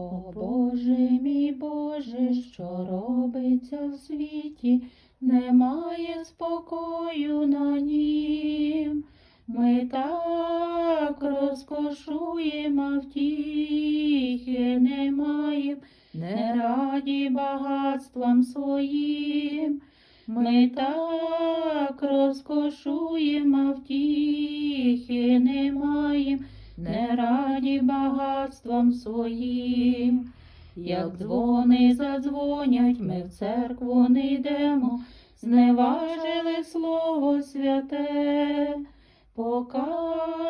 О Боже мій Боже, що робиться в світі, немає спокою на нім. Ми так розкошуємо, втіхи не маєм, не раді багатствам своїм. Ми так розкошуємо, а втіхи не маєм, не раді багатствам своїм. Як дзвони задзвонять, ми в церкву не йдемо, зневажили слово святе. Покайтеся,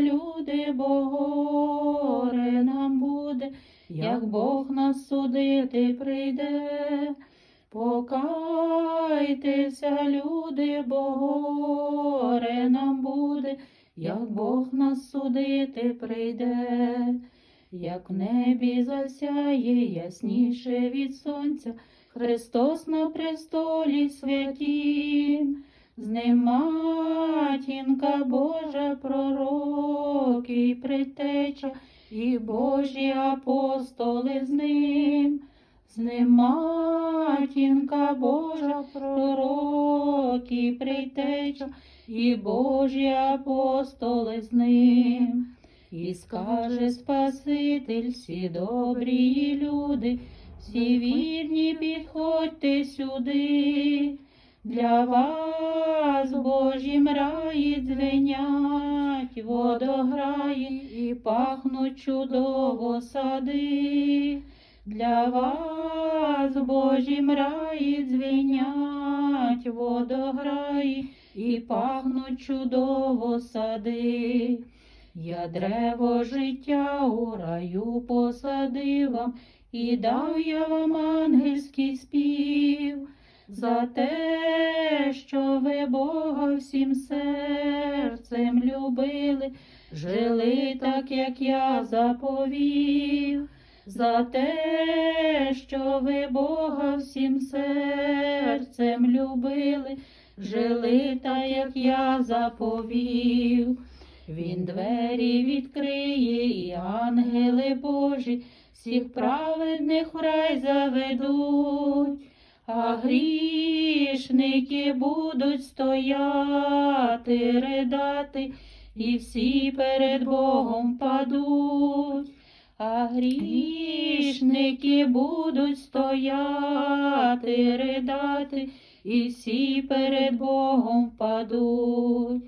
люди, бо горе нам буде, як Бог нас судити прийде. Покайтеся, люди, бо горе нам буде, як Бог нас судити прийде, як в небі засяє ясніше від сонця, Христос на престолі святім, з ним матінка Божа, пророки й предтеча, і Божі апостоли з ним. З ним матінка Божа, пророки, притеча, і Божі апостоли з ним. І скаже Спаситель, всі добрі люди, всі вірні, підходьте сюди. Для вас Божім раї дзвенять, водограї і пахнуть чудово сади. Для вас Божім раї дзвенять, водограї і пахнуть чудово сади. Я древо життя у раю посадив вам, і дав я вам ангельський спів. За те, що ви Бога всім серцем любили, жили так, як я заповів. За те, що ви Бога всім серцем любили, жили так, як я заповів. Він двері відкриє, і ангели Божі всіх праведних в рай заведуть, а грішники будуть стояти, ридати, і всі перед Богом падуть. А грішники будуть стояти, ридати, і всі перед Богом падуть.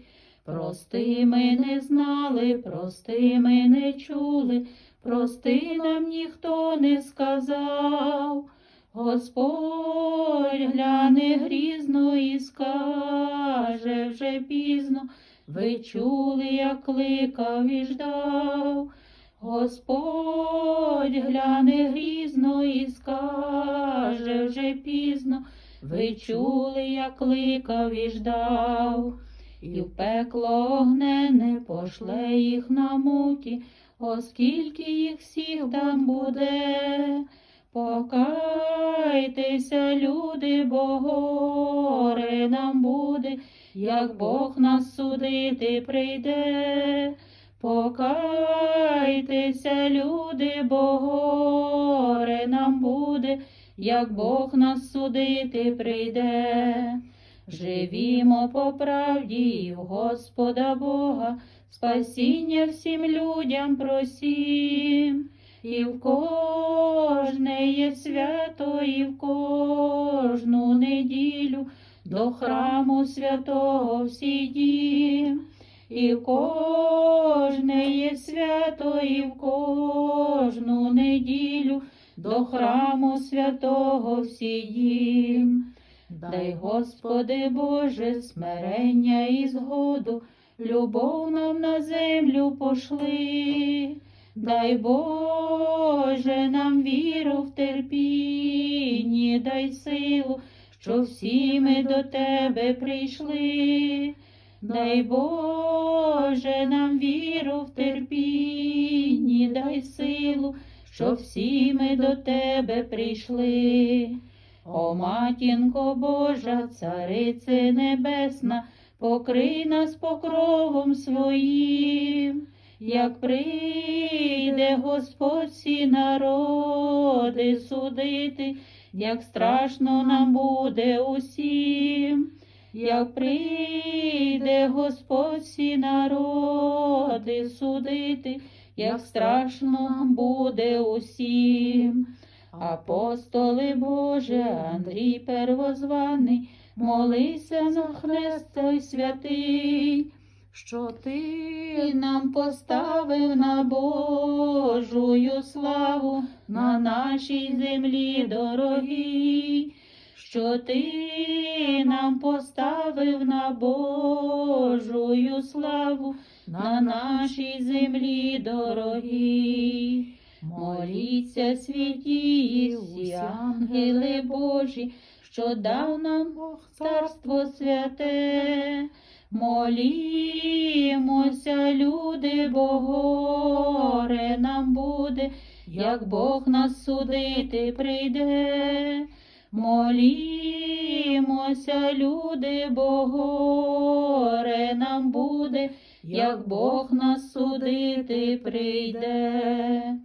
Прости ми не знали, прости ми не чули, прости нам ніхто не сказав. Господь гляне грізно і скаже вже пізно, ви чули, як кликав і ждав. Господь гляне грізно і скаже вже пізно, ви чули, як кликав і ждав, і в пекло огнене пошле їх на муки, оскільки їх всіх там буде. Покайтеся, люди, бо горе нам буде, як Бог нас судити прийде. Покайтеся, люди, бо горе нам буде, як Бог нас судити прийде. Живімо по правді і в Господа Бога, спасіння всім людям просім. І в кожне є свято, і в кожну неділю до храму святого всі дім. І в кожне є свято, і в кожну неділю до храму святого всі дім. Дай, Господи Боже, смирення і згоду, любов нам на землю пошли. Дай Боже нам віру в терпінні, дай силу, що всі ми до Тебе прийшли. Дай Боже нам віру в терпінні, дай силу, що всі ми до Тебе прийшли. О, матінко Божа, царице небесна, покрий нас покровом своїм, як прийде прийде Господь всі народи судити, як страшно нам буде усім, як прийде Господь всі народи судити, як страшно буде усім. Апостоли Боже, Андрій первозваний, молися за хрест той святий, що ти нам поставив на Божую славу на нашій землі дорогій, що ти нам поставив на Божую славу на нашій землі дорогій. Моліться святі всі ангели Божі, що дав нам Бог Царство святе, молімося, люди, бо горе нам буде, як Бог нас судити прийде. Молімося, люди, бо горе нам буде, як Бог нас судити прийде.